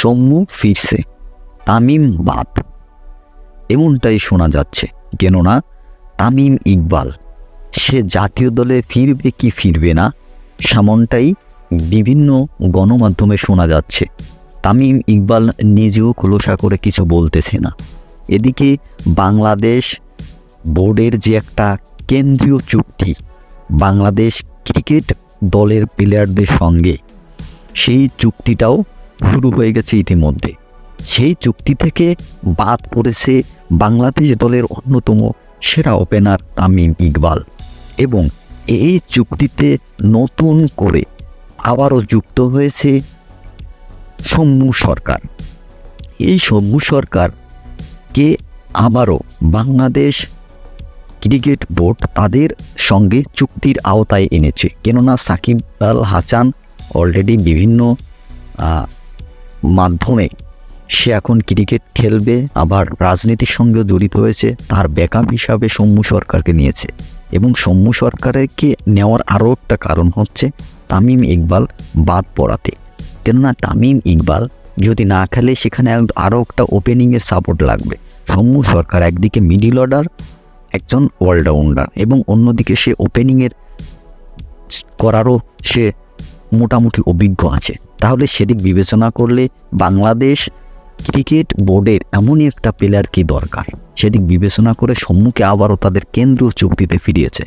সৌম্য ফিরছে। তামিম বাদ এমনটাই শোনা যাচ্ছে, কেননা তামিম ইকবাল, সে জাতীয় দলে ফিরবে কি ফিরবে না, সেমনটাই বিভিন্ন গণমাধ্যমে শোনা যাচ্ছে। তামিম ইকবাল নিজেও খোলসা করে কিছু বলতেছে না। এদিকে বাংলাদেশ বোর্ডের যে একটা কেন্দ্রীয় চুক্তি, বাংলাদেশ ক্রিকেট দলের প্লেয়ারদের সঙ্গে, সেই চুক্তিটাও শুরু হয়ে গেছে ইতিমধ্যে। সেই চুক্তি থেকে বাদ পড়েছে বাংলাদেশ দলের অন্যতম সেরা ওপেনার তামিম ইকবাল এবং এই চুক্তিতে নতুন করে আবারও যুক্ত হয়েছে সৌম্য সরকার। এই সৌম্য সরকারকে আবারও বাংলাদেশ ক্রিকেট বোর্ড তাদের সঙ্গে চুক্তির আওতায় এনেছে। কেননা সাকিব আল হাসান অলরেডি বিভিন্ন মাধ্যমে সে এখন ক্রিকেট খেলবে, আবার রাজনীতির সঙ্গে জড়িত হয়েছে, তার ব্যাকআপ হিসাবে সৌম্য সরকারকে নিয়েছে। এবং সৌম্য সরকারকে নেওয়ার আরও একটা কারণ হচ্ছে তামিম ইকবাল বাদ পড়াতে। কেননা তামিম ইকবাল যদি না খেলে, সেখানে আরও একটা ওপেনিংয়ের সাপোর্ট লাগবে। সৌম্য সরকার একদিকে মিডিল অর্ডার একজন অলরাউন্ডার এবং অন্যদিকে সে ওপেনিংয়ের করারও সে মোটামুটি অভিজ্ঞ আছে। তাহলে সেদিক বিবেচনা করলে বাংলাদেশ ক্রিকেট বোর্ডের এমনই একটা প্লেয়ার কি দরকার? সেদিক বিবেচনা করে সম্মুখে আবারও তাদের কেন্দ্রীয় চুক্তিতে ফিরিয়েছে।